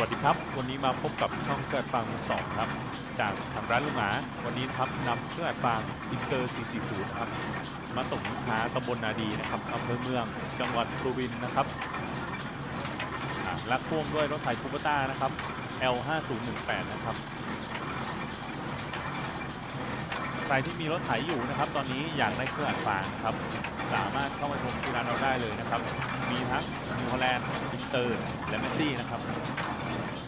สวัสดีครับ วันนี้มาพบกับช่องเกิดฟังสองครับ จากทางร้านลุงหมา วันนี้ครับนำเครื่องอัดฟังอินเตอร์ 440 ครับ มาส่งลูกค้าตำบลนาดีนะครับอำเภอเมือง จังหวัดสุรินทร์นะครับและพ่วงด้วยรถไถคูปต้านะครับ L5018 นะครับ ใครที่มีรถไถอยู่นะครับ ตอนนี้อยากได้เครื่องอัดฟางครับ สามารถเข้ามาชมที่ร้านเราได้เลยนะครับ มีทั้งนิวฮอลแลนด์อินเตอร์และเมสซี่นะครับ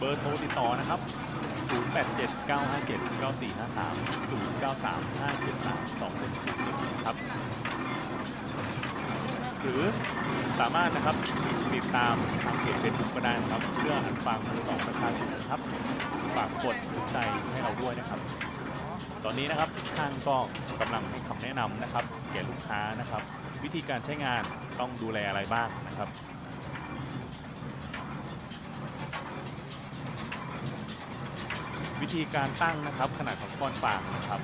เบอร์โทรติดต่อนะครับ 087 957 9453 093 573 2101ครับ หรือสามารถนะครับติดตามทางเพจเฟซบุ๊กก็ได้นะครับ เพื่ออันฟังมือสองประชาชนนะครับฝากกดถูกใจให้เราด้วยนะครับ ตอนนี้นะครับช่างก็กำลังให้คำแนะนำนะครับแก่ลูกค้านะครับ วิธีการใช้งานต้องดูแลอะไรบ้างนะครับ วิธีการตั้งนะครับ ขนาดของก้อนฟางนะครับ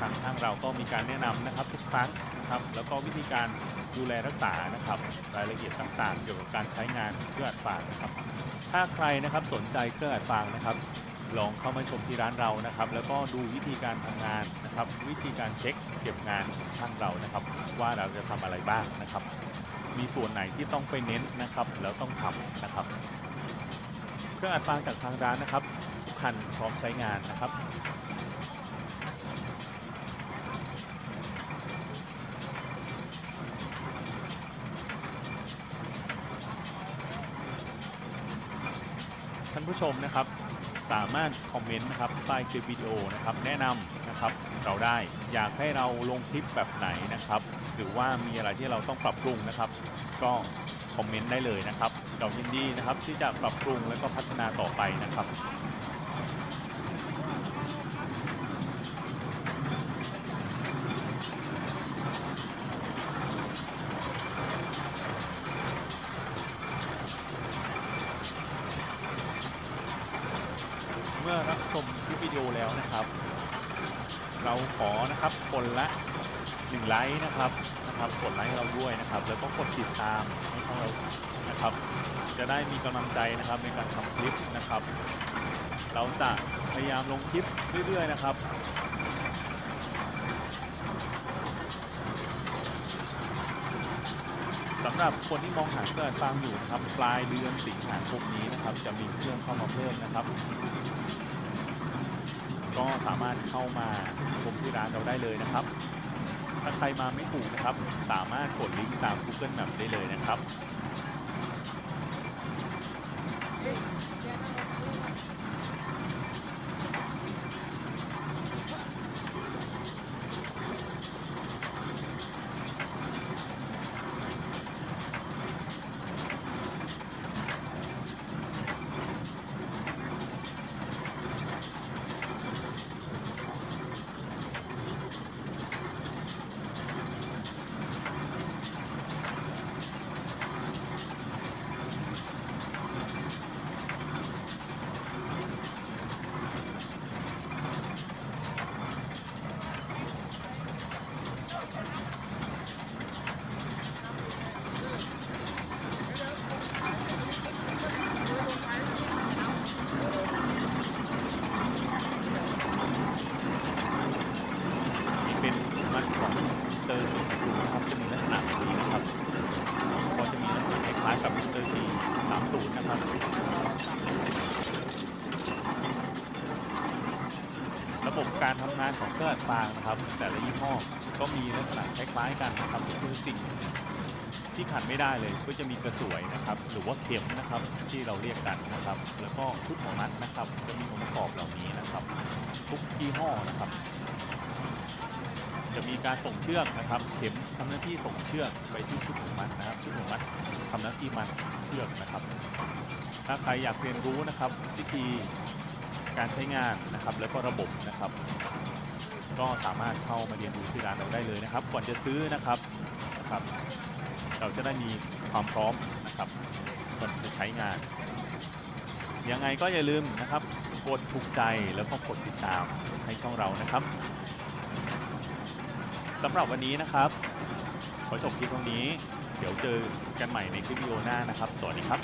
ทางช่างเราก็มีการแนะนำนะครับทุกครั้งนะครับ แล้วก็วิธีการดูแลรักษานะครับ รายละเอียดต่างๆ เกี่ยวกับการใช้งานเครื่องอัดฟางนะครับ ถ้าใครนะครับสนใจเครื่องอัดฟางนะครับลองเข้ามาชมที่ร้านเรานะครับ แล้วก็ดูวิธีการทำงานนะครับ วิธีการเช็คเก็บงานของช่างเรานะครับ ว่าเราจะทำอะไรบ้างนะครับ มีส่วนไหนที่ต้องไปเน้นนะครับ แล้วต้องทำนะครับ เครื่องอัดฟางจากทางร้านนะครับ คันพร้อมใช้งานนะครับท่านผู้ชมนะครับสามารถคอมเมนต์นะครับใต้คลิปวิดีโอนะครับแนะนำนะครับเราได้อยากให้เราลงคลิปแบบไหนนะครับ หรือว่ามีอะไรที่เราต้องปรับปรุงนะครับ ก็คอมเมนต์ได้เลยนะครับ เรายินดีนะครับที่จะปรับปรุงและก็พัฒนาต่อไปนะครับ เมื่อรับชมคลิปวิดีโอแล้วนะครับ เราขอนะครับคนละ1ไลค์นะครับนะครับกดไลค์เราด้วยนะครับ แล้วก็กดติดตามให้ช่องเรานะครับ จะได้มีกำลังใจนะครับในการทำคลิปนะครับ เราจะพยายามลงคลิปเรื่อยๆนะครับ สำหรับคนที่มองหาเครื่องฟังอยู่นะครับปลายเดือนสิงหาคมนี้นะครับ จะมีเครื่องเข้ามาเพิ่มนะครับ ก็สามารถเข้ามาชมที่ร้านเราได้เลยนะครับ ถ้าใครมาไม่ถูกนะครับ สามารถกดลิงก์ตาม Google Map ได้เลยนะครับ นี่เป็นมันของเตอร์สีสูงนะครับจะมีลักษณะแบบนี้นะครับ ก็จะมีลั กษณะคล้ายกับเตอร์สี30นะครับระบบการทำงานของเครื่องอัดฟางนะครับ แต่ละยี่ห้อก็มีลักษณะคล้ายๆกันนะครับคือสิ่งที่ขาดไม่ได้เลยก็จะมีกระสวยนะครับ หรือว่าเข็มนะครับที่เราเรียกกันนะครับ แล้วก็ชุดหัวมัดนะครับ จะมีองค์ประกอบเหล่านี้นะครับ ทุกยี่ห้อนะครับ จะมีการส่งเชือกนะครับ เข็มทำหน้าที่ส่งเชือกไปที่ชุดหัวมัดนะครับชุดหัวมัด ที่มัดเชือกนะครับ ถ้าใครอยากเรียนรู้นะครับวิธีการใช้งานนะครับแล้วก็ระบบนะครับ ก็สามารถเข้ามาเรียนรู้ที่ร้านเราได้เลยนะครับ ก่อนจะซื้อนะครับนะครับ เราจะได้มีความพร้อมนะครับก่อนจะใช้งานยังไงก็อย่าลืมนะครับกดถูกใจแล้วก็กดติดตามให้ช่องเรานะครับสำหรับวันนี้นะครับขอจบคลิปตรงนี้ ดี๋ยวเจอกันใหม่ในคลิปวิดีโอหน้านะครับ สวัสดีครับ